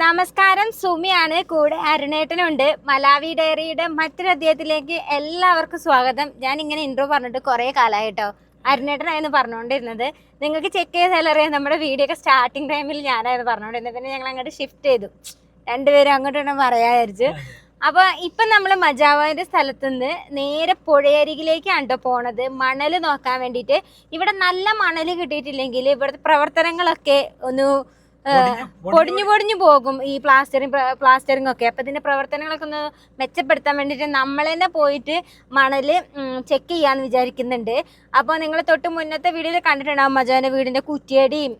നമസ്കാരം സുമിയാണ്. കൂടെ അരുണേട്ടനുണ്ട്. മലാവി ഡയറിയുടെ മറ്റൊരു അധ്യായത്തിലേക്ക് എല്ലാവർക്കും സ്വാഗതം. ഞാൻ ഇങ്ങനെ ഇൻട്രോ പറഞ്ഞിട്ട് കുറേ കാലമായിട്ടോ അരുണേട്ടനായിരുന്നു പറഞ്ഞുകൊണ്ടിരുന്നത്. നിങ്ങൾക്ക് ചെക്ക് ചെയ്താൽ അറിയാം നമ്മുടെ വീഡിയോ ഒക്കെ സ്റ്റാർട്ടിങ് ടൈമിൽ ഞാനായിരുന്നു പറഞ്ഞുകൊണ്ടിരുന്നത്. പിന്നെ ഞങ്ങൾ അങ്ങോട്ട് ഷിഫ്റ്റ് ചെയ്തു. രണ്ടുപേരും അങ്ങോട്ടും പറയാമായിരിച്ചു അപ്പൊ ഇപ്പൊ നമ്മൾ മജാവാന്റെ സ്ഥലത്തുനിന്ന് നേരെ പുഴയരികിലേക്കാണ് പോണത്. മണൽ നോക്കാൻ വേണ്ടിയിട്ട്. ഇവിടെ നല്ല മണൽ കിട്ടിയിട്ടില്ലെങ്കിൽ ഇവിടുത്തെ പ്രവർത്തനങ്ങളൊക്കെ ഒന്ന് പൊടിഞ്ഞു പൊടിഞ്ഞു പോകും ഈ പ്ലാസ്റ്ററിങ് പ്ലാസ്റ്ററിങ് ഒക്കെ. അപ്പൊ ഇതിന്റെ പ്രവർത്തനങ്ങളൊക്കെ ഒന്ന് മെച്ചപ്പെടുത്താൻ വേണ്ടിയിട്ട് നമ്മൾ തന്നെ പോയിട്ട് മണൽ ചെക്ക് ചെയ്യാന്ന് വിചാരിക്കുന്നുണ്ട്. അപ്പോൾ നിങ്ങൾ തൊട്ട് മുന്നത്തെ വീഡിയോയിൽ കണ്ടിട്ടുണ്ടാവും മജാന്റെ വീടിന്റെ കുറ്റിയടിയും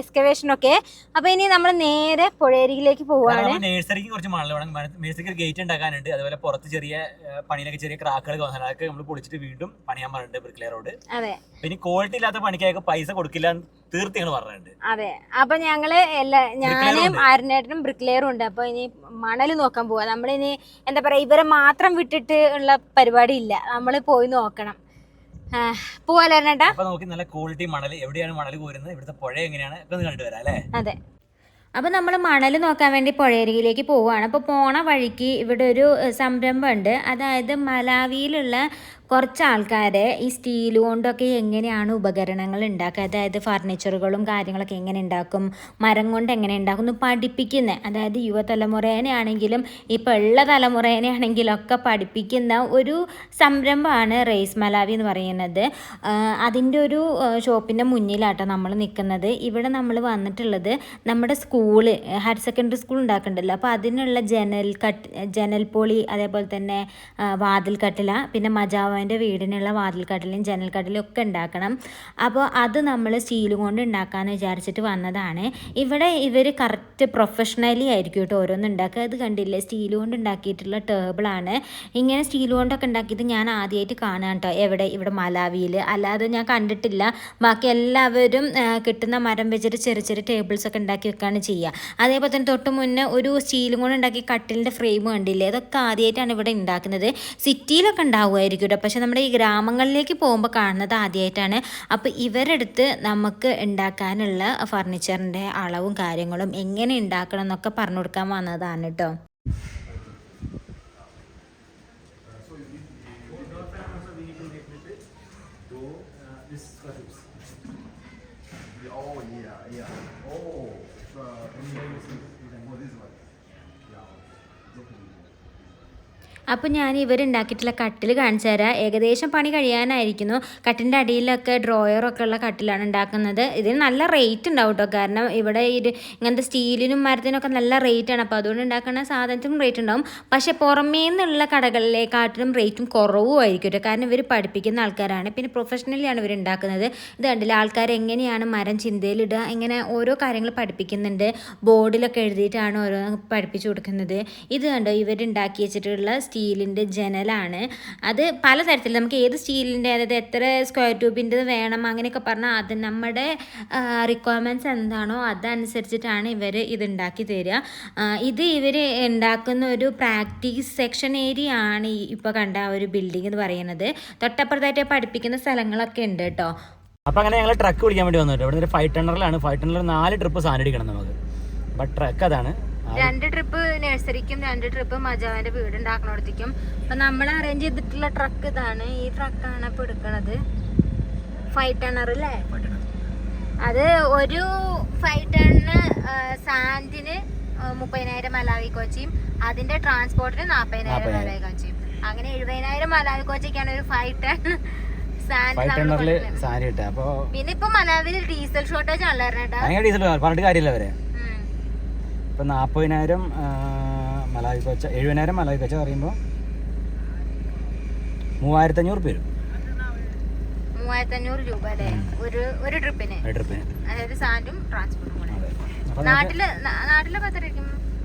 എക്സ്കവേഷനും ഒക്കെ. അപ്പൊ ഇനി നമ്മൾ നേരെ പുഴയരികിലേക്ക് പോവാണ്. നേഴ്സറിക്ക് കുറച്ച് മണൽ വേണം. നേഴ്സറിക്ക് ഗേറ്റ് ഉണ്ടാക്കാനുണ്ട്. അതുപോലെ പുറത്ത് ചെറിയ പണിയിലൊക്കെ ചെറിയ ക്രാക്കുകൾ തോന്നാൻ അതൊക്കെ നമ്മൾ പൊളിച്ചിട്ട് വീണ്ടും പണിയാൻ പറഞ്ഞിട്ടുണ്ട് ബ്രിക്ലെയർ അതെ. പിന്നെ ക്വാളിറ്റി ഇല്ലാത്ത പണിക്കാർക്ക് പൈസ കൊടുക്കില്ല തീർത്ത് പറഞ്ഞത്. പറഞ്ഞിട്ടുണ്ട് അതെ. അപ്പൊ ഞങ്ങൾ എല്ലാ ഞാനും അരുണേട്ടനും ആരനേട്ടനും ബ്രിക്ലെയറും ഉണ്ട്. അപ്പൊ ഇനി മണൽ നോക്കാൻ പോവാ. നമ്മളിനി എന്താ പറയാ ഇവരെ മാത്രം വിട്ടിട്ട് ഉള്ള പരിപാടി ഇല്ല. നമ്മൾ പോയി നോക്കണം. പോവാലോ അപ്പൊ നമുക്ക് നല്ല ക്വാളിറ്റി മണൽ എവിടെയാണ് മണൽ കോരുന്നത്? ഇവിടുത്തെ പുഴ എങ്ങനെയാണ്? കണ്ടുവരാം അല്ലേ? അതെ. അപ്പോൾ നമ്മൾ മണൽ നോക്കാൻ വേണ്ടി പുഴയരികിലേക്ക് പോവുകയാണ് അപ്പോൾ പോണ വഴിക്ക് ഇവിടെ ഒരു സംരംഭം സംരംഭമുണ്ട് അതായത് മലാവിയിലുള്ള കുറച്ച് ആൾക്കാരെ ഈ സ്റ്റീൽ കൊണ്ടൊക്കെ എങ്ങനെയാണ് ഉപകരണങ്ങൾ ഉണ്ടാക്കുക? അതായത് ഫർണിച്ചറുകളും കാര്യങ്ങളൊക്കെ എങ്ങനെ ഉണ്ടാക്കും? മരം കൊണ്ട് എങ്ങനെ ഉണ്ടാക്കും? എന്ന് പഠിപ്പിക്കുന്നത് അതായത് യുവതലമുറേനെ ആണെങ്കിലും ഇപ്പോൾ ഉള്ള തലമുറേനെ ഒക്കെ പഠിപ്പിക്കുന്ന ഒരു സംരംഭമാണ് റേസ് മലാവി എന്ന് പറയുന്നത്. അതിന്റെ ഒരു ഷോപ്പിന്റെ മുന്നിലാട്ടോ നമ്മൾ നിൽക്കുന്നത്. ഇവിടെ നമ്മൾ വന്നിട്ടുള്ളത് നമ്മുടെ സ്കൂൾ ഹയർ സെക്കൻഡറി സ്കൂൾ ഉണ്ടാക്കുന്നുണ്ടല്ലോ അപ്പോൾ അതിനുള്ള ജനൽ കട്ട് ജനൽ പോളി അതേപോലെ തന്നെ വാതിൽ കട്ടില പിന്നെ മജാവാന്റെ വീടിനുള്ള വാതിൽ കട്ടിലും ജനൽ കട്ടിലും ഒക്കെ ഉണ്ടാക്കണം. അപ്പോൾ അത് നമ്മൾ സ്റ്റീൽ കൊണ്ട് ഉണ്ടാക്കാമെന്ന് വിചാരിച്ചിട്ട് വന്നതാണ്. ഇവിടെ ഇവർ കറക്റ്റ് പ്രൊഫഷണലി ആയിരിക്കും കേട്ടോ ഓരോന്ന് ഉണ്ടാക്കുക. അത് കണ്ടില്ലേ? സ്റ്റീൽ കൊണ്ട് ഉണ്ടാക്കിയിട്ടുള്ള ടേബിളാണ് ഇങ്ങനെ സ്റ്റീൽ കൊണ്ടൊക്കെ ഉണ്ടാക്കിയത് ഞാൻ ആദ്യമായിട്ട് കാണാൻ കേട്ടോ. എവിടെ? ഇവിടെ മലാവിയിൽ അല്ലാതെ ഞാൻ കണ്ടിട്ടില്ല. ബാക്കി എല്ലാവരും കിട്ടുന്ന മരം വെച്ചിട്ട് ചെറിയ ചെറിയ ടേബിൾസ് ഒക്കെ ഉണ്ടാക്കി വെക്കുകയാണ് ചെയ്യുക. അതേപോലെ തന്നെ തൊട്ട് മുന്നേ ഒരു സ്റ്റീൽ കൊണ്ട് ഉണ്ടാക്കി കട്ടിലിന്റെ ഫ്രെയിം കണ്ടില്ലേ? അതൊക്കെ ആദ്യമായിട്ടാണ് ഇവിടെ ഉണ്ടാക്കുന്നത്. സിറ്റിയിലൊക്കെ ഉണ്ടാവുമായിരിക്കും പക്ഷെ നമ്മുടെ ഈ ഗ്രാമങ്ങളിലേക്ക് പോകുമ്പോൾ കാണുന്നത് ആദ്യമായിട്ടാണ് അപ്പോൾ ഇവരെടുത്ത് നമുക്ക് ഉണ്ടാക്കാനുള്ള ഫർണിച്ചറിന്റെ അളവും കാര്യങ്ങളും എങ്ങനെ ഉണ്ടാക്കണം എന്നൊക്കെ പറഞ്ഞു കൊടുക്കാൻ വന്നതാണ് കേട്ടോ. അപ്പോൾ ഞാൻ ഇവരുണ്ടാക്കിയിട്ടുള്ള കട്ടിൽ കാണിച്ചു തരാം. ഏകദേശം പണി കഴിയാനായിരിക്കുന്നു. കട്ടിന്റെ അടിയിലൊക്കെ ഡ്രോയറൊക്കെ ഉള്ള കട്ടിലാണ് ഉണ്ടാക്കുന്നത്. ഇതിന് നല്ല റേറ്റ് ഉണ്ടാവും കേട്ടോ കാരണം ഇവിടെ ഇത് ഇങ്ങനത്തെ സ്റ്റീലിനും മരത്തിനൊക്കെ നല്ല റേറ്റാണ് അപ്പോൾ അതുകൊണ്ട് ഉണ്ടാക്കുന്ന സാധനത്തിനും റേറ്റ് ഉണ്ടാവും. പക്ഷേ പുറമേ നിന്നുള്ള കടകളിലേക്കാട്ടിലും റേറ്റും കുറവുമായിരിക്കും കേട്ടോ കാരണം ഇവർ പഠിപ്പിക്കുന്ന ആൾക്കാരാണ്. പിന്നെ പ്രൊഫഷണലിയാണ് ഇവർ ഉണ്ടാക്കുന്നത്. ഇത് കണ്ടില്ല? ആൾക്കാർ എങ്ങനെയാണ് മരം ചിന്തയിലിടുക? ഇങ്ങനെ ഓരോ കാര്യങ്ങൾ പഠിപ്പിക്കുന്നുണ്ട്. ബോർഡിലൊക്കെ എഴുതിയിട്ടാണ് ഓരോന്ന് പഠിപ്പിച്ചു കൊടുക്കുന്നത്. ഇത് കണ്ടോ? ഇവരുണ്ടാക്കി വെച്ചിട്ടുള്ള സ്റ്റീലിന്റെ ജനലാണ്. അത് പല പലതരത്തിൽ നമുക്ക് ഏത് സ്റ്റീലിന്റെ അതായത് എത്ര സ്ക്വയർ ട്യൂബിന്റെ വേണം അങ്ങനെയൊക്കെ പറഞ്ഞാൽ അത് നമ്മുടെ റിക്വയർമെന്റ്സ് എന്താണോ അതനുസരിച്ചിട്ടാണ് ഇവർ ഇത് ഉണ്ടാക്കി തരിക ഇത് ഇവർ ഉണ്ടാക്കുന്ന ഒരു പ്രാക്ടീസ് സെക്ഷൻ ഏരിയ ആണ് ഇപ്പോൾ കണ്ട ഒരു ബിൽഡിംഗ് എന്ന് പറയുന്നത്. തൊട്ടപ്പുറത്തായിട്ട് പഠിപ്പിക്കുന്ന സ്ഥലങ്ങളൊക്കെ ഉണ്ട് കേട്ടോ. അപ്പൊ അങ്ങനെ ഞങ്ങൾ ട്രക്ക് പിടിക്കാൻ വേണ്ടി വന്നു കേട്ടോ. ഇവിടെ ഒരു ഫൈവ് ടണ്ണറിലാണ് ഫൈവ് ടണ്ണറിൽ നാല് ട്രിപ്പ് സാധനം അടിക്കണം നമുക്ക്. അപ്പൊ ട്രക്ക് അതാണ്. രണ്ട് ട്രിപ്പ് നഴ്സറിക്കും രണ്ട് ട്രിപ്പ് മജാവിന്റെ വീട് ഉണ്ടാക്കണോടത്തേക്കും. അപ്പൊ നമ്മൾ അറേഞ്ച് ചെയ്തിട്ടുള്ള ട്രക്ക് ഇതാണ്. ഈ ട്രക്കാണ് ഇപ്പൊ എടുക്കണത്. ഫൈവ് ടണർ അല്ലേ? അത് ഒരു ഫൈവ് ടണ്ണ് സാൻഡിന് മുപ്പതിനായിരം മലാവി കോച്ചിയും അതിന്റെ ട്രാൻസ്പോർട്ടിന് നാപ്പതിനായിരം. മലാവി കോച്ചിയും. അങ്ങനെ എഴുപതിനായിരം മലാവി കോച്ചിക്കാണ് ഒരു ഫൈവ് ടൺ സാൻഡ് പിന്നെ ഇപ്പൊ മലാവിൽ ഡീസൽ ഷോർട്ടേജ് ആണല്ലോ ഡീസൽ പറഞ്ഞിട്ട് കാര്യമില്ല അവരെ. ഇപ്പം നാൽപ്പതിനായിരം മലായി കൊച്ച എഴുപതിനായിരം മലായി കൊച്ച പറയുമ്പോൾ മൂവായിരത്തി അഞ്ഞൂറ് പേര്. മൂവായിരത്തി രൂപ അല്ലേ? ഒരു ഒരു ട്രിപ്പിന്. ട്രിപ്പിന്. അതായത് സാൻഡും ട്രാൻസ്പോർട്ടും കൂടെ. നാട്ടിൽ നാട്ടിലൊക്കെ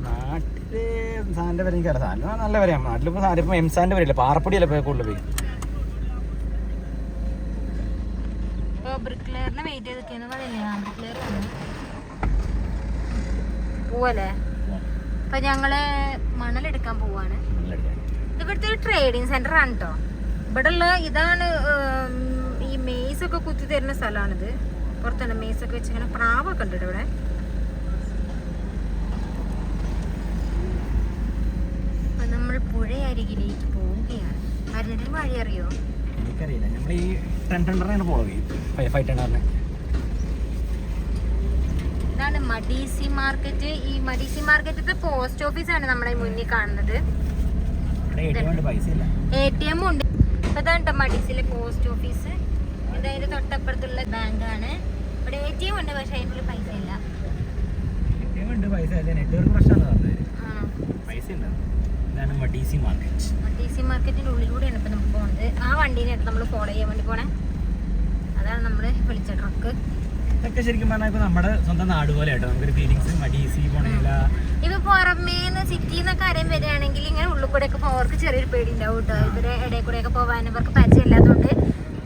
നാട്ടിൽ വില എനിക്കറിയാം. നല്ല വിലയാണ് നാട്ടിലിപ്പോൾ സാധനം ഇപ്പം എംസാന്റെ വിലയില്ല പാറപ്പൊടിയല്ല ഇപ്പോൾ കൂടുതൽ പോയി? ഇപ്പൊ ബ്രിക്ലെയറിനെ വെയിറ്റ് ചെയ്തൊക്കെയാണ് പറയുന്നത് ബ്രിക്ലെയർ പോവല്ലേ? അപ്പൊ ഞങ്ങൾ മണലെടുക്കാൻ പോവാണ്. ഇവിടുത്തെ ഒരു ട്രേഡിങ് സെന്റർ ആണ് കേട്ടോ ഇവിടെ ഉള്ള ഇതാണ് ഈ മെയ്സ് ഒക്കെ കുത്തി തരുന്ന സ്ഥലമാണിത്. പുറത്താണ് മെയ്സ് ഒക്കെ വെച്ചിങ്ങനെ പ്രാവൊക്കെ ഉണ്ട് ഇവിടെ. നമ്മൾ പുഴയരികിലേക്ക് പോവുകയാണ്. അരുണിന് വഴി അറിയോ? എനിക്കറിയില്ല. നമ്മൾ ഈ ടെൻ ഫോളോ ചെയ്യും ഫൈവ് ടെൻഡറിന് ഇതാണ് മഡീസി മാർക്കറ്റ്. ഈ മഡീസി മാർക്കറ്റിന്റെ പോസ്റ്റ് ഓഫീസ് ആണ് നമ്മളെ മുന്നിൽ കാണുന്നത്. എ ടി എം ഉണ്ട് അപ്പൊ ഇതാണ് മഡീസിലെ പോസ്റ്റ് ഓഫീസ്. ഇതായത് തൊട്ടപ്പുറത്തുള്ള ബാങ്ക് ആണ് ഇവിടെ എ ടി എം ഉണ്ട് പക്ഷെ അതിനുള്ള പൈസ ഇല്ല. മഡീസി മാർക്കറ്റ്. മഡീസി മാർക്കറ്റിന്റെ ഉള്ളിലൂടെയാണ് ഇപ്പൊ നമുക്ക് പോകുന്നത് ആ വണ്ടീനെയാണ് നമ്മൾ ഫോളോ ചെയ്യാൻ വേണ്ടി പോണേ. അതാണ് നമ്മൾ വിളിച്ച ട്രക്ക്. ഇതൊക്കെ ശരിക്കും പറഞ്ഞാൽ ഇപ്പൊ നമ്മുടെ സ്വന്തം നാട് പോലെ നമുക്ക് നമുക്കൊരു ഫീലിങ്സ് മഡീസി പോണില്ല. ഇത് പുറമേന്ന് സിറ്റിന്നൊക്കെ ആരെയും വരികയാണെങ്കിൽ ഇങ്ങനെ ഉള്ളിൽ കൂടെ ഒക്കെ അവർക്ക് ചെറിയൊരു പേടി ഉണ്ടാവും കേട്ടോ ഇവരെ ഇടയിൽ കൂടെ ഒക്കെ പോകാൻ ഇവർക്ക് പരിചയമില്ലാത്തതുകൊണ്ട്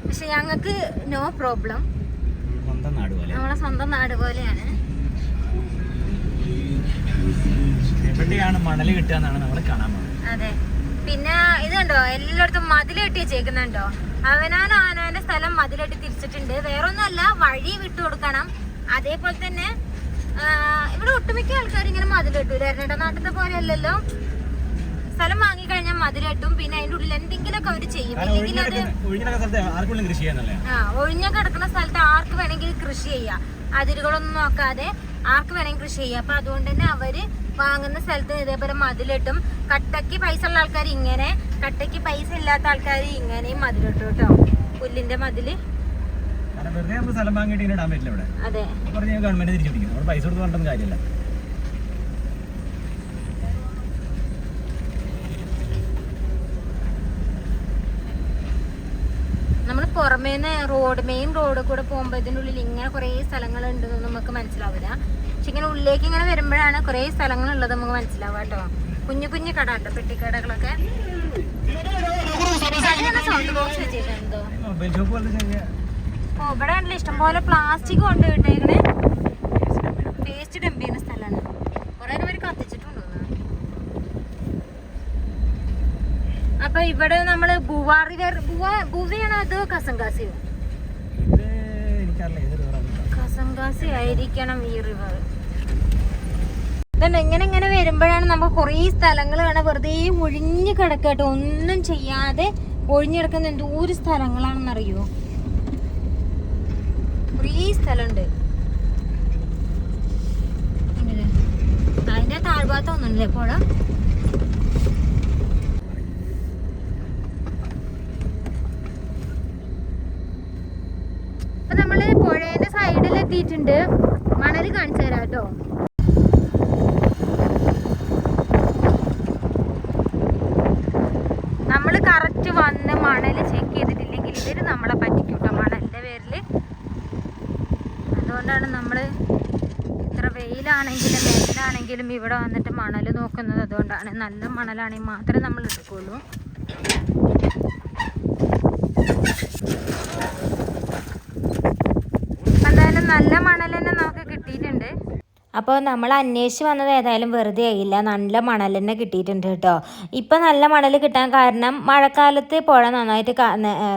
പക്ഷെ ഞങ്ങൾക്ക് നോ പ്രോബ്ലം നമ്മളെ സ്വന്തം നാട് പോലെയാണ്. എവിടെയാണ് മണൽ കിട്ടുക എന്നാണ് നമ്മൾ കാണാൻ അതെ. പിന്നെ ഇത് കണ്ടോ? എല്ലായിടത്തും മതിൽ കെട്ടി വെച്ചേക്കുന്നുണ്ടോ അവനാൻ അവനാന്റെ സ്ഥലം മതിലടി തിരിച്ചിട്ടുണ്ട്. വേറൊന്നുമല്ല വഴി വിട്ടു കൊടുക്കണം. അതേപോലെ തന്നെ ഇവിടെ ഒട്ടുമിക്ക ആൾക്കാർ ഇങ്ങനെ മതിൽ കെട്ടൂലായിരുന്നു നാട്ടിലത്തെ പോലെ അല്ലല്ലോ സ്ഥലം വാങ്ങിക്കഴിഞ്ഞാൽ കഴിഞ്ഞാൽ മതിലിട്ടും. പിന്നെ അതിന്റെ ഉള്ളിൽ എന്തെങ്കിലുമൊക്കെ അവർ ചെയ്യും. ഇല്ലെങ്കിൽ അത് ആ ഒഴിഞ്ഞ കിടക്കുന്ന സ്ഥലത്ത് ആർക്ക് വേണമെങ്കിലും കൃഷി ചെയ്യാം. അതിരുകളൊന്നും നോക്കാതെ. ആർക്ക് വേണമെങ്കിൽ കൃഷി ചെയ്യാം. അപ്പൊ അതുകൊണ്ട് തന്നെ അവർ വാങ്ങുന്ന സ്ഥലത്ത് ഇതേപോലെ മതിലിട്ടും കട്ടയ്ക്ക് പൈസ ഉള്ള ആൾക്കാർ ഇങ്ങനെ കട്ടയ്ക്ക് പൈസ ഇല്ലാത്ത ആൾക്കാർ ഇങ്ങനെയും മതിലിട്ടു കേട്ടോ പുല്ലിന്റെ മതിൽ. വെറുതെ സ്ഥലം വാങ്ങിയിട്ട് ഇടാൻ പറ്റില്ല ഇവിടെ. അതെ. പറഞ്ഞു ഗവൺമെന്റ് തിരിച്ചു പിടിക്കും. പൈസ കൊടുത്ത് പറഞ്ഞിട്ടൊന്നും കാര്യമില്ല നമ്മൾ പുറമേന്ന് റോഡ് മെയിൻ റോഡ് കൂടെ പോകുമ്പോൾ ഇതിനുള്ളിൽ ഇങ്ങനെ കുറേ സ്ഥലങ്ങളുണ്ടെന്ന് നമുക്ക് മനസ്സിലാവില്ല. പക്ഷെ ഇങ്ങനെ ഉള്ളിലേക്ക് ഇങ്ങനെ വരുമ്പോഴാണ് കുറേ സ്ഥലങ്ങളുള്ളത് നമുക്ക് മനസ്സിലാവുക കേട്ടോ. കുഞ്ഞു കുഞ്ഞു കട ഉണ്ട് പെട്ടിക്കടകളൊക്കെ സൗണ്ട് ബോക്സ് ഓ ഇവിടെ ഉണ്ടല്ലോ ഇഷ്ടംപോലെ പ്ലാസ്റ്റിക് കൊണ്ട് ഇട്ടേക്കണേ. വേസ്റ്റ് ഡംപ് ചെയ്യുന്ന സ്ഥലമാണ്. കുറെ പേര് കത്തിച്ചിട്ടുണ്ട് തോന്നുന്നു. അപ്പൊ ഇവിടെ നമ്മൾ ബുവാ റിവർ ബുവ ബുവയാണോ അതോ കസങ്കാസിയോ? കസങ്കാസി ആയിരിക്കണം ഈ റിവർ ഇതുണ്ട് ഇങ്ങനെ ഇങ്ങനെ വരുമ്പോഴാണ് നമ്മൾ കുറേ സ്ഥലങ്ങൾ കാണാൻ വെറുതെ ഒഴിഞ്ഞു കിടക്കട്ടോ. ഒന്നും ചെയ്യാതെ ഒഴിഞ്ഞു കിടക്കുന്ന എന്തോരം സ്ഥലങ്ങളാണെന്നറിയോ? കുറേ സ്ഥലമുണ്ട്? അതിന്റെ താഴ്ഭാഗത്ത് ഒന്നുമില്ലേ? പുഴ അപ്പൊ നമ്മൾ പുഴേന്റെ സൈഡിൽ എത്തിയിട്ടുണ്ട്. മണൽ കാണിച്ചു തരാം കേട്ടോ. നമ്മൾ കറക്റ്റ് വന്ന് മണൽ ചെക്ക് ചെയ്തിട്ടില്ലെങ്കിൽ ഇവർ നമ്മളെ പറ്റിക്കും കേട്ടോ. മണലിന്റെ പേരിൽ അതുകൊണ്ടാണ് നമ്മൾ ഇത്ര വെയിലാണെങ്കിലും വെയിലാണെങ്കിലും ഇവിടെ വന്നിട്ട് മണൽ നോക്കുന്നത്. അതുകൊണ്ടാണ് നല്ല മണലാണെങ്കിൽ മാത്രമേ നമ്മൾ എടുക്കുള്ളൂ എന്തായാലും നല്ല മണൽ അപ്പോൾ നമ്മൾ അന്വേഷിച്ച് വന്നത് ഏതായാലും വെറുതെ ആയില്ല. നല്ല മണൽ തന്നെ കിട്ടിയിട്ടുണ്ട് കേട്ടോ. ഇപ്പം നല്ല മണൽ കിട്ടാൻ കാരണം മഴക്കാലത്ത് പുഴ നന്നായിട്ട്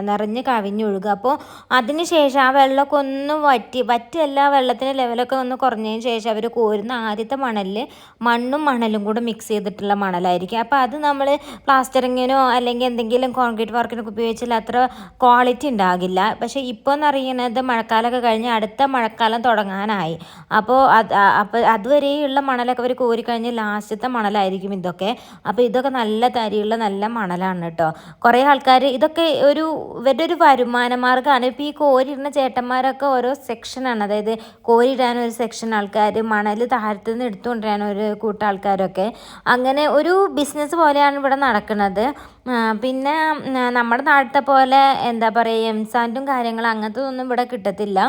നിറഞ്ഞ് കവിഞ്ഞൊഴുകുക അപ്പോൾ അതിന് ശേഷം ആ വെള്ളമൊക്കെ ഒന്ന് വറ്റി വറ്റിയല്ല വെള്ളത്തിന്റെ ലെവലൊക്കെ ഒന്ന് കുറഞ്ഞതിന് ശേഷം അവർ കോരുന്ന ആദ്യത്തെ മണലിൽ മണ്ണും മണലും കൂടെ മിക്സ് ചെയ്തിട്ടുള്ള മണലായിരിക്കും. അപ്പോൾ അത് നമ്മൾ പ്ലാസ്റ്ററിങ്ങിനോ അല്ലെങ്കിൽ എന്തെങ്കിലും കോൺക്രീറ്റ് വർക്കിനൊക്കെ ഉപയോഗിച്ചാൽ അത്ര ക്വാളിറ്റി ഉണ്ടാകില്ല. പക്ഷേ ഇപ്പോൾ എന്ന് പറയുന്നത് മഴക്കാലമൊക്കെ കഴിഞ്ഞ് അടുത്ത മഴക്കാലം തുടങ്ങാനായി. അപ്പോൾ അത് അപ്പോൾ അതുവരെയുള്ള മണലൊക്കെ അവർ കോരിക്കഴിഞ്ഞ് ലാസ്റ്റത്തെ മണലായിരിക്കും ഇതൊക്കെ. അപ്പോൾ ഇതൊക്കെ നല്ല തരിയുള്ള നല്ല മണലാണ് കേട്ടോ. കുറേ ആൾക്കാർ ഇതൊക്കെ ഒരു ഇവരുടെ ഒരു വരുമാന മാർഗമാണ് ഇപ്പോൾ ഈ കോരിയിടുന്ന ചേട്ടന്മാരൊക്കെ ഓരോ സെക്ഷനാണ്. അതായത് കോരിയിടാൻ ഒരു സെക്ഷൻ ആൾക്കാർ മണൽ താഴത്തു നിന്ന് എടുത്തുകൊണ്ടിരാൻ ഒരു കൂട്ടം ആൾക്കാരൊക്കെ. അങ്ങനെ ഒരു ബിസിനസ് പോലെയാണ് ഇവിടെ നടക്കുന്നത്. പിന്നെ നമ്മുടെ നാട്ടിലത്തെ പോലെ എന്താ പറയുക എംസാൻഡും കാര്യങ്ങളും അങ്ങനത്തെ ഒന്നും ഇവിടെ കിട്ടത്തില്ല.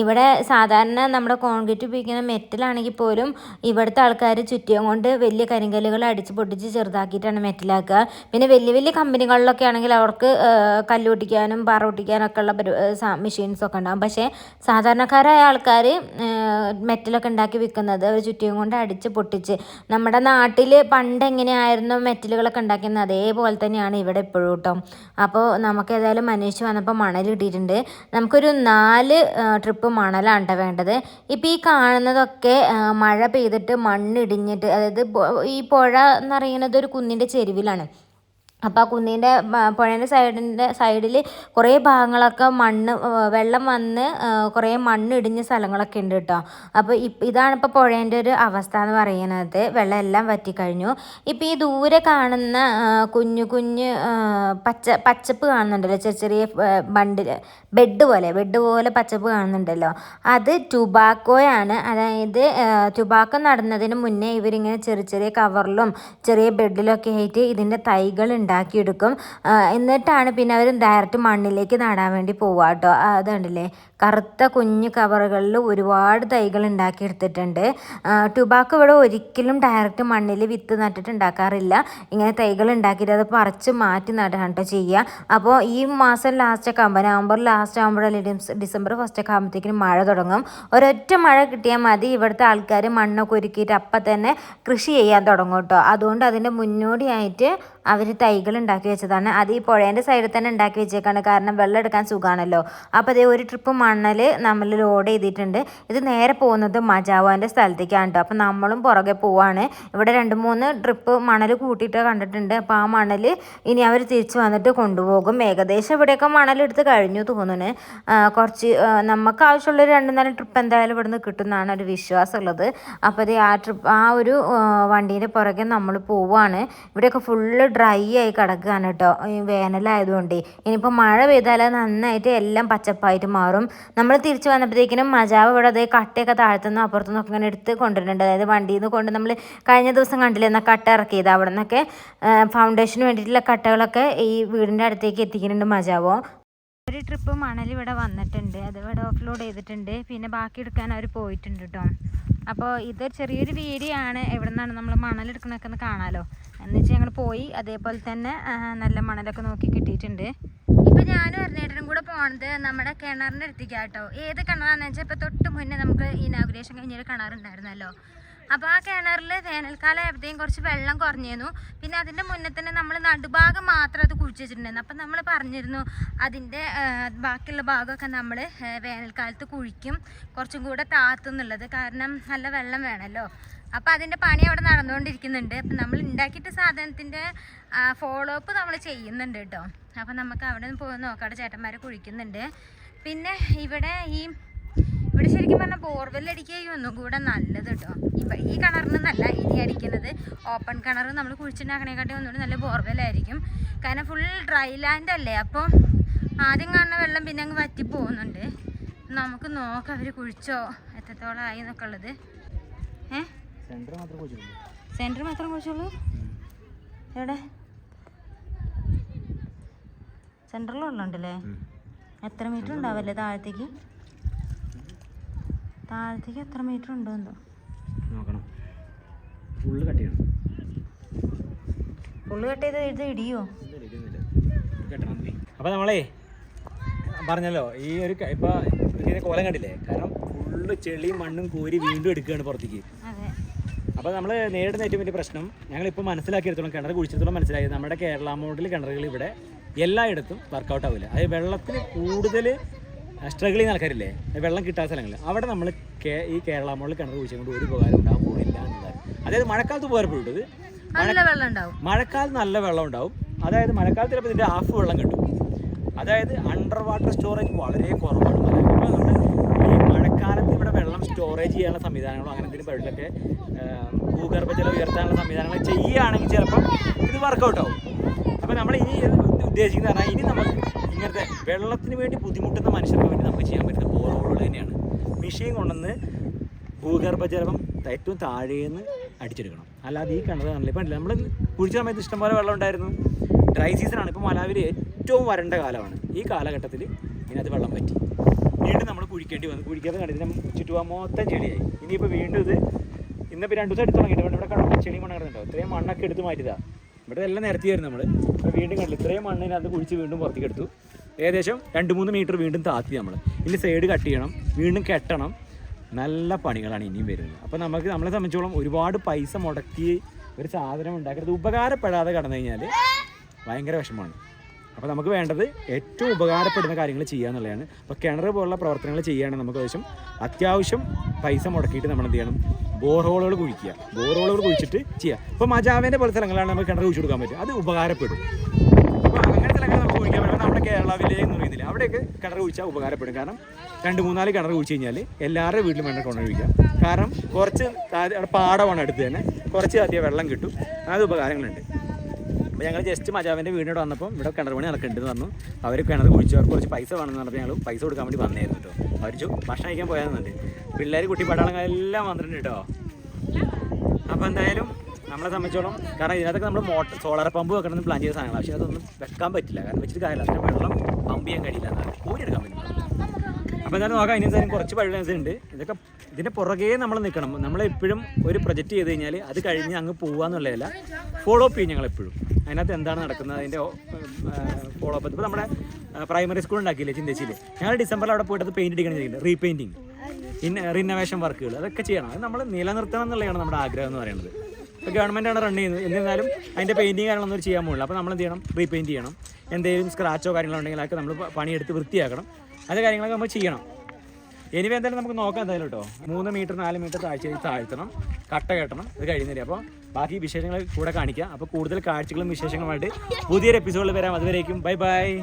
ഇവിടെ സാധാരണ നമ്മുടെ കോൺക്രീറ്റ് ഉപയോഗിക്കുന്ന മെറ്റലാണെങ്കിൽ പോലും ഇവിടുത്തെ ആൾക്കാർ ചുറ്റിയും കൊണ്ട് വലിയ കരിങ്കല്ലുകൾ അടിച്ച് പൊട്ടിച്ച് ചെറുതാക്കിയിട്ടാണ് മെറ്റലാക്കുക. പിന്നെ വലിയ വലിയ കമ്പനികളിലൊക്കെ ആണെങ്കിൽ അവർക്ക് കല്ലുപൊട്ടിക്കാനും കല്ല് പൊട്ടിക്കാനും പാറ പൊട്ടിക്കാനൊക്കെ ഉള്ള മെഷീൻസ് ഒക്കെ ഉണ്ടാകും പക്ഷേ സാധാരണക്കാരായ ആൾക്കാർ മെറ്റലൊക്കെ ഉണ്ടാക്കി വിൽക്കുന്നത് അവർ ചുറ്റിയും കൊണ്ട് അടിച്ച് പൊട്ടിച്ച്. നമ്മുടെ നാട്ടിൽ പണ്ട് എങ്ങനെയായിരുന്നു മെറ്റലുകളൊക്കെ ഉണ്ടാക്കുന്നത് അതേപോലെ തന്നെയാണ്. തന്നെയാണ് ഇവിടെ ഇപ്പോഴും കേട്ടോ അപ്പോൾ നമുക്ക് ഏതായാലും അന്വേഷിച്ച് വന്നപ്പോൾ മണൽ കിട്ടിയിട്ടുണ്ട്. നമുക്കൊരു നാല് ട്രിപ്പ് മണലാണ് കേട്ടോ വേണ്ടത്. ഇപ്പോൾ ഈ കാണുന്നതൊക്കെ മഴ പെയ്തിട്ട് മണ്ണിടിഞ്ഞിട്ട് അതായത് ഈ പുഴ എന്ന് പറയുന്നത് ഒരു കുന്നിന്റെ ചെരുവിലാണ്. അപ്പോൾ ആ കുന്നിന്റെ പുഴേന്റെ സൈഡിന്റെ സൈഡിൽ കുറേ ഭാഗങ്ങളൊക്കെ മണ്ണ് വെള്ളം വന്ന് കുറേ മണ്ണ് ഇടിഞ്ഞ സ്ഥലങ്ങളൊക്കെ ഉണ്ട് കേട്ടോ അപ്പോൾ ഇപ്പം ഇതാണ് ഇപ്പോൾ പുഴേന്റെ ഒരു അവസ്ഥ എന്ന് പറയുന്നത്. വെള്ളം എല്ലാം വറ്റിക്കഴിഞ്ഞു. ഇപ്പം ഈ ദൂരെ കാണുന്ന കുഞ്ഞു കുഞ്ഞു പച്ച പച്ചപ്പ് കാണുന്നുണ്ടല്ലോ. ചെറിയ ചെറിയ ബണ്ടിൽ ബെഡ് പോലെ ബെഡ് പോലെ പച്ചപ്പ് കാണുന്നുണ്ടല്ലോ. അത് ടുബാക്കോയാണ്. അതായത് ടുബാക്കോ നടുന്നതിന് മുന്നേ ഇവരിങ്ങനെ ചെറിയ ചെറിയ കവറിലും ചെറിയ ബെഡിലൊക്കെ ആയിട്ട് ഇതിന്റെ തൈകൾ ഉണ്ടാക്കിയെടുക്കും. എന്നിട്ടാണ് പിന്നെ അവർ ഡയറക്റ്റ് മണ്ണിലേക്ക് നടാൻ വേണ്ടി പോവുക കേട്ടോ. അത് കറുത്ത കുഞ്ഞു കവറുകളിൽ ഒരുപാട് തൈകൾ ഉണ്ടാക്കിയെടുത്തിട്ടുണ്ട്. ടുബാക്ക് ഇവിടെ ഒരിക്കലും ഡയറക്റ്റ് മണ്ണിൽ വിത്ത് നട്ടിട്ട് ഉണ്ടാക്കാറില്ല. ഇങ്ങനെ തൈകൾ ഉണ്ടാക്കിയിട്ട് അത് പറിച്ച് മാറ്റി നടാണ് കേട്ടോ ചെയ്യുക. അപ്പോൾ ഈ മാസം ലാസ്റ്റ് ഒക്കെ ആകുമ്പോൾ നവംബർ ലാസ്റ്റ് ആകുമ്പോഴല്ലേ ഡിസംബർ ഫസ്റ്റ് ഒക്കെ ആകുമ്പോഴത്തേക്കും മഴ തുടങ്ങും. ഒരൊറ്റ മഴ കിട്ടിയാൽ മതി. ഇവിടുത്തെ ആൾക്കാർ മണ്ണൊക്കെ ഒരുക്കിയിട്ട് അപ്പം തന്നെ കൃഷി ചെയ്യാൻ തുടങ്ങും കേട്ടോ. അതുകൊണ്ട് അതിന്റെ മുന്നോടിയായിട്ട് അവർ തൈകൾ ഉണ്ടാക്കി വെച്ചതാണ്. അത് ഈ പുഴേന്റെ സൈഡിൽ തന്നെ ഉണ്ടാക്കി വെച്ചേക്കാണ്. കാരണം വെള്ളം എടുക്കാൻ സുഖമാണല്ലോ അപ്പോൾ അതേ ഒരു ട്രിപ്പ് മണ്ണൽ നമ്മൾ ലോഡ് ചെയ്തിട്ടുണ്ട്. ഇത് നേരെ പോകുന്നത് മജാവാന്റെ സ്ഥലത്തേക്കാണ് കേട്ടോ അപ്പോൾ നമ്മളും പുറകെ പോവാണ്. ഇവിടെ രണ്ട് മൂന്ന് ട്രിപ്പ് മണൽ കൂട്ടിയിട്ട് കണ്ടിട്ടുണ്ട്. അപ്പോൾ ആ മണൽ ഇനി അവർ തിരിച്ച് വന്നിട്ട് കൊണ്ടുപോകും. ഏകദേശം ഇവിടെയൊക്കെ മണലെടുത്ത് കഴിഞ്ഞു തോന്നുന്നു കുറച്ച് നമുക്ക് ആവശ്യമുള്ള ഒരു രണ്ട് നാല് ട്രിപ്പ് എന്തായാലും ഇവിടുന്ന് കിട്ടുന്നതാണ് ഒരു വിശ്വാസമുള്ളത്. അപ്പോൾ അത് ആ ട്രിപ്പ് ആ ഒരു വണ്ടീന്റെ പുറകെ നമ്മൾ പോവുകയാണ് ഇവിടെയൊക്കെ ഫുള്ള് ഡ്രൈ ആയി കിടക്കുകയാണ് കേട്ടോ വേനലായതുകൊണ്ട്. ഇനിയിപ്പോൾ മഴ പെയ്താൽ നന്നായിട്ട് എല്ലാം പച്ചപ്പായിട്ട് മാറും. നമ്മൾ തിരിച്ചു വന്നപ്പോഴത്തേക്കിനും മജാവ് ഇവിടെ അതേ കട്ടയൊക്കെ താഴ്ത്തുന്നു അപ്പുറത്തുനിന്നും ഒക്കെ ഇങ്ങനെ എടുത്ത് കൊണ്ടുവരുന്നുണ്ട്. അതായത് വണ്ടിയിൽ നിന്ന് കൊണ്ട് നമ്മൾ കഴിഞ്ഞ ദിവസം കണ്ടില്ലേ എന്നാൽ കട്ട ഇറക്കിയത് അവിടെ നിന്നൊക്കെ ഫൗണ്ടേഷന് വേണ്ടിയിട്ടുള്ള കട്ടകളൊക്കെ ഈ വീടിന്റെ അടുത്തേക്ക് എത്തിക്കുന്നുണ്ട് മജാവോ. ഒരു ട്രിപ്പ് മണൽ ഇവിടെ വന്നിട്ടുണ്ട്. അത് ഇവിടെ ഓഫ്ലോഡ് ചെയ്തിട്ടുണ്ട്. പിന്നെ ബാക്കി എടുക്കാൻ അവർ പോയിട്ടുണ്ട് കേട്ടോ അപ്പോൾ ഇതൊരു ചെറിയൊരു വീഡിയോ ആണ്. എവിടെ നിന്നാണ് നമ്മൾ മണൽ എടുക്കണൊക്കെ ഒന്ന് കാണാമല്ലോ എന്ന് വെച്ചാൽ ഞങ്ങൾ പോയി. അതേപോലെ തന്നെ നല്ല മണലൊക്കെ നോക്കി കിട്ടിയിട്ടുണ്ട്. ഇപ്പം ഞാനും അരുണേട്ടനും കൂടെ പോണത് നമ്മുടെ കിണറിന്റെ അടുത്തേക്കാണ് കേട്ടോ ഏത് കിണറാന്ന് വെച്ചാൽ ഇപ്പോൾ തൊട്ട് മുന്നേ നമുക്ക് ഇനാഗുറേഷൻ കഴിഞ്ഞൊരു കിണറുണ്ടായിരുന്നല്ലോ. അപ്പോൾ ആ കിണറിൽ വേനൽക്കാലം ആയപ്പോഴത്തേക്കും കുറച്ച് വെള്ളം കുറഞ്ഞിരുന്നു. പിന്നെ അതിന്റെ മുന്നേ തന്നെ നമ്മൾ നടുഭാഗം മാത്രം അത് കുഴിച്ച് വെച്ചിട്ടുണ്ടായിരുന്നു. അപ്പം നമ്മൾ പറഞ്ഞിരുന്നു അതിന്റെ ബാക്കിയുള്ള ഭാഗമൊക്കെ നമ്മൾ വേനൽക്കാലത്ത് കുഴിക്കും കുറച്ചും കൂടെ താത്തുന്നുള്ളത് കാരണം നല്ല വെള്ളം വേണമല്ലോ അപ്പോൾ അതിന്റെ പണി അവിടെ നടന്നുകൊണ്ടിരിക്കുന്നുണ്ട്. അപ്പം നമ്മൾ ഉണ്ടാക്കിയിട്ട് സാധനത്തിന്റെ ഫോളോ അപ്പ് നമ്മൾ ചെയ്യുന്നുണ്ട് കേട്ടോ. അപ്പം നമുക്ക് അവിടെ നിന്ന് പോയി നോക്കാം. അവിടെ ചേട്ടന്മാരെ കുഴിക്കുന്നുണ്ട്. പിന്നെ ഇവിടെ ഈ ഇവിടെ ശരിക്കും പറഞ്ഞാൽ ബോർവെൽ അടിക്കുകയും ഒന്നും കൂടെ നല്ലത് കേട്ടോ. ഈ കിണറിൽ നിന്നല്ല ഇനി അടിക്കുന്നത് ഓപ്പൺ കിണർ നമ്മൾ കുഴിച്ചിട്ടുണ്ടാക്കണേക്കാട്ടി ഒന്നുകൂടി നല്ല ബോർവെല്ലായിരിക്കും കാരണം ഫുൾ ഡ്രൈ ലാൻഡ് അല്ലേ? അപ്പോൾ ആദ്യം കാണുന്ന വെള്ളം പിന്നെ അങ്ങ് വറ്റി പോകുന്നുണ്ട്. നമുക്ക് നോക്കാം അവർ കുഴിച്ചോ? എത്രത്തോളം ആയി എന്നൊക്കെ ഉള്ളത്. ഏ? സെന്റർ മാത്രം കുഴിച്ചിട്ടുള്ളൂ സെന്റർ മാത്രം കുഴിച്ചുള്ളൂ? എവിടെ? സെന്ററിൽ ഉള്ളുണ്ടല്ലേ എത്ര മീറ്റർ ഉണ്ടാവല്ലേ താഴത്തേക്ക്? താഴത്തേക്ക് എത്ര മീറ്റർ ഉണ്ടോ എന്തോ? നോക്കണം. ഫുള്ള് കട്ട് ചെയ്യണം. ഫുള്ള് കട്ട് ചെയ്ത് ഇത് ഇടിയോ? അപ്പോൾ നമ്മളേ പറഞ്ഞല്ലോ ഈ ഒരു ഇപ്പൊ കോലം കണ്ടില്ലേ? കാരണം ഫുള്ള് ചെളിയും മണ്ണും കോരി വീണ്ടും എടുക്കുകയാണ് പുറത്തേക്ക്. അപ്പോൾ നമ്മൾ നേരിടുന്ന ഏറ്റവും വലിയ പ്രശ്നം ഞങ്ങളിപ്പോൾ മനസ്സിലാക്കിയെടുത്തോളം കിണർ കുഴിച്ചിടത്തോളം മനസ്സിലായത് നമ്മുടെ കേരള മോഡൽ കിണറുകൾ ഇവിടെ എല്ലായിടത്തും വർക്കൗട്ട് ആവില്ല അത് വെള്ളത്തിന് കൂടുതൽ സ്ട്രഗിൾ ചെയ്യുന്ന ആൾക്കാരില്ലേ? വെള്ളം കിട്ടാത്ത സ്ഥലങ്ങൾ അവിടെ നമ്മൾ ഈ കേരള മോഡൽ കിണർ കുഴിച്ചുകൊണ്ട് ഒരു ഉപകാരം ഉണ്ടാകാൻ പോകുന്നില്ല എന്നുള്ളതാണ്. അതായത് മഴക്കാലത്ത് ഉപകാരപ്പെട്ടത് മഴക്കാലത്ത് നല്ല വെള്ളം ഉണ്ടാവും. അതായത് മഴക്കാലത്ത് ചിലപ്പോൾ ഇതിന്റെ ഹാഫ് വെള്ളം കിട്ടും. അതായത് അണ്ടർ വാട്ടർ സ്റ്റോറേജ് വളരെ കുറവാണ്. നമ്മൾ ഈ മഴക്കാലത്ത് വെള്ളം സ്റ്റോറേജ് ചെയ്യാനുള്ള സംവിധാനങ്ങളോ അങ്ങനെ എന്തെങ്കിലും പരിപാടികളൊക്കെ ഭൂഗർഭജലം ഉയർത്താനുള്ള സംവിധാനങ്ങൾ ചെയ്യുകയാണെങ്കിൽ ചിലപ്പോൾ ഇത് വർക്കൗട്ട് ആവും. അപ്പോൾ നമ്മൾ ഇനി ഉദ്ദേശിക്കുന്നത് പറഞ്ഞാൽ ഇനി നമുക്ക് ഇങ്ങനത്തെ വെള്ളത്തിന് വേണ്ടി ബുദ്ധിമുട്ടുന്ന മനുഷ്യർക്ക് വേണ്ടി നമുക്ക് ചെയ്യാൻ പറ്റുന്ന ബോറോളുകൾ തന്നെയാണ്. മെഷീൻ കൊണ്ടുവന്ന് ഭൂഗർഭജലം ഏറ്റവും താഴേന്ന് അടിച്ചെടുക്കണം. അല്ലാതെ ഈ കണ്ടത് കാണില്ല ഇപ്പം നമ്മൾ കുഴിച്ച സമയത്ത് ഇഷ്ടംപോലെ വെള്ളം ഉണ്ടായിരുന്നു. ഡ്രൈ സീസണാണ് ഇപ്പോൾ മലാവിൽ ഏറ്റവും വരണ്ട കാലമാണ്. ഈ കാലഘട്ടത്തിൽ ഇതിനകത്ത് വെള്ളം പറ്റി വീണ്ടും നമ്മൾ കുഴിക്കേണ്ടി വന്നു. കുഴിക്കാതെ നമ്മൾ ചുറ്റുപാ മൊത്തം ചെളിയായി. ഇനിയിപ്പോൾ വീണ്ടും ഇത് ഇന്നിപ്പോൾ രണ്ട് ദിവസം എടുത്ത് തുടങ്ങിയിട്ട് ഇവിടെ കണ്ടു? ചെളി മണ്ണ് കിടന്നുണ്ടോ ഇത്രയും മണ്ണൊക്കെ എടുത്ത് മാറ്റിയതാണ് ഇവിടെ എല്ലാം നിരത്തിയായിരുന്നു നമ്മൾ ഇപ്പോൾ വീണ്ടും കണ്ടില്ല? ഇത്രയും മണ്ണിനകത്ത് കുഴിച്ച് വീണ്ടും പുറത്തേക്ക് എടുത്തു. ഏകദേശം രണ്ട് മൂന്ന് മീറ്റർ വീണ്ടും താത്തി നമ്മൾ ഇനി സൈഡ് കട്ട് ചെയ്യണം. വീണ്ടും കെട്ടണം. നല്ല പണികളാണ് ഇനിയും വരുന്നത്. അപ്പോൾ നമുക്ക് നമ്മളെ സംബന്ധിച്ചോളം ഒരുപാട് പൈസ മുടക്കി ഒരു സാധനം ഉണ്ടാക്കരുത്. ഉപകാരപ്പെടാതെ കടന്നു കഴിഞ്ഞാൽ ഭയങ്കര വിഷമമാണ്. അപ്പോൾ നമുക്ക് വേണ്ടത് ഏറ്റവും ഉപകാരപ്പെടുന്ന കാര്യങ്ങൾ ചെയ്യുക എന്നുള്ളതാണ്. അപ്പോൾ കിണർ പോലുള്ള പ്രവർത്തനങ്ങൾ ചെയ്യുകയാണെങ്കിൽ നമുക്ക് ആവശ്യം അത്യാവശ്യം പൈസ മുടക്കിയിട്ട് നമ്മൾ എന്ത് ചെയ്യണം? ബോർഹോളുകൾ കുഴിക്കുക. ബോർഹോളുകൾ കുഴിച്ചിട്ട് ചെയ്യുക. ഇപ്പോൾ മജാവേന്റെ പോലെ സ്ഥലങ്ങളാണ് നമുക്ക് കിണർ കുഴിച്ചു കൊടുക്കാൻ പറ്റും അത് ഉപകാരപ്പെടും. അപ്പോൾ അങ്ങനെ സ്ഥലങ്ങൾ നമുക്ക് കുഴിക്കാൻ പറ്റും നമ്മുടെ കേരള വില്ലേജ് എന്ന് പറയുന്നില്ല അവിടെയൊക്കെ കിണർ കുഴിച്ചാൽ ഉപകാരപ്പെടും. കാരണം രണ്ട് മൂന്നാൽ കിണർ കുഴിച്ച് കഴിഞ്ഞാൽ എല്ലാവരുടെ വീട്ടിലും വേണ്ട കിണർ കുഴിക്കാം കാരണം കുറച്ച് പാടമാണ് അടുത്ത് തന്നെ. കുറച്ച് അധികം വെള്ളം കിട്ടും. അത് ഉപകാരങ്ങളുണ്ട്. അപ്പോൾ ഞങ്ങൾ ജസ്റ്റ് മജാവിന്റെ വീടിനോട് വന്നപ്പോൾ ഇവിടെ കിണർ പണി നടക്കുന്നുണ്ടെന്ന് പറഞ്ഞു. അവർ കിണർ കുഴിച്ചു അവർക്ക് കുറച്ച് പൈസ വേണമെന്ന് പറഞ്ഞപ്പോൾ ഞങ്ങൾ പൈസ കൊടുക്കാൻ വേണ്ടി വന്നായിരുന്നു കേട്ടോ അവർ ഭക്ഷണം കഴിക്കാൻ പോയതെന്നുണ്ട് പിള്ളേർ കുട്ടി പട്ടാളങ്ങൾ വന്നിട്ടുണ്ട് കേട്ടോ അപ്പോൾ എന്തായാലും നമ്മളെ സംബന്ധിച്ചോളം കാരണം ഇതിനകത്തൊക്കെ നമ്മൾ മോട്ടർ സോളാർ പമ്പ് വെക്കണമെന്ന് പ്ലാൻ ചെയ്ത സാധനങ്ങൾ പക്ഷേ അതൊന്നും വെക്കാൻ പറ്റില്ല. കാരണം വെച്ചിട്ട് കാര്യമില്ല. വെള്ളം പമ്പ് ചെയ്യാൻ കഴിയില്ല എന്നാണ്. കോരിയെടുക്കാൻ പറ്റില്ല. അപ്പോൾ എന്തായാലും നോക്കാം എന്തായാലും കുറച്ച് ഉണ്ട്. ഇതൊക്കെ ഇതിന്റെ പുറകെ നമ്മൾ നിൽക്കണം നമ്മൾ എപ്പോഴും ഒരു പ്രൊജക്റ്റ് ചെയ്ത് കഴിഞ്ഞാൽ അത് കഴിഞ്ഞ് അങ്ങ് പോകാന്നുള്ളതല്ല ഫോളോ അപ്പ് ചെയ്യും ഞങ്ങൾ എപ്പോഴും അതിനകത്ത് എന്താണ് നടക്കുന്നത് അതിന്റെ ഫോളോ അപ്പ് ഇപ്പോൾ നമ്മുടെ പ്രൈമറി സ്കൂൾ ഉണ്ടാക്കിയില്ലേ ചിന്തിച്ചില്ല? ഞങ്ങൾ ഡിസംബറിൽ അവിടെ പോയിട്ട് പെയിന്റ് അടിക്കണം ചെയ്യുന്നത് റീപെയിന്റിങ് ഇൻ റിനോവേഷൻ വർക്കുകൾ അതൊക്കെ ചെയ്യണം. അത് നമ്മൾ നിലനിർത്തണം എന്നുള്ളതാണ് നമ്മുടെ ആഗ്രഹം എന്ന് പറയുന്നത്. ഇപ്പോൾ ഗവൺമെന്റാണ് റൺ ചെയ്യുന്നത്. എന്നിരുന്നാലും അതിന്റെ പെയിന്റിങ് കാര്യങ്ങളൊന്നും ചെയ്യാൻ പോകുന്നില്ല അപ്പോൾ നമ്മൾ എന്ത് ചെയ്യണം? റീപെയിന്റ് ചെയ്യണം. എന്തെങ്കിലും സ്ക്രാച്ചോ കാര്യങ്ങളോ ഉണ്ടെങ്കിൽ അതൊക്കെ നമ്മൾ പണിയെടുത്ത് വൃത്തിയാക്കണം. അത് കാര്യങ്ങളൊക്കെ നമ്മൾ ചെയ്യണം. എനിവേ എന്തായാലും നമുക്ക് നോക്കാം എന്തായാലും കേട്ടോ. മൂന്ന് മീറ്റർ നാല് മീറ്റർ താഴ്ച താഴ്ത്തണം. കട്ട കെട്ടണം. ഇത് കഴിയുന്നില്ല അപ്പോൾ ബാക്കി വിശേഷങ്ങൾ കൂടെ കാണിക്കാം. അപ്പോൾ കൂടുതൽ കാഴ്ചകളും വിശേഷങ്ങളുമായിട്ട് പുതിയൊരു എപ്പിസോഡിൽ വരാം. അതുവരേക്കും. Bye bye.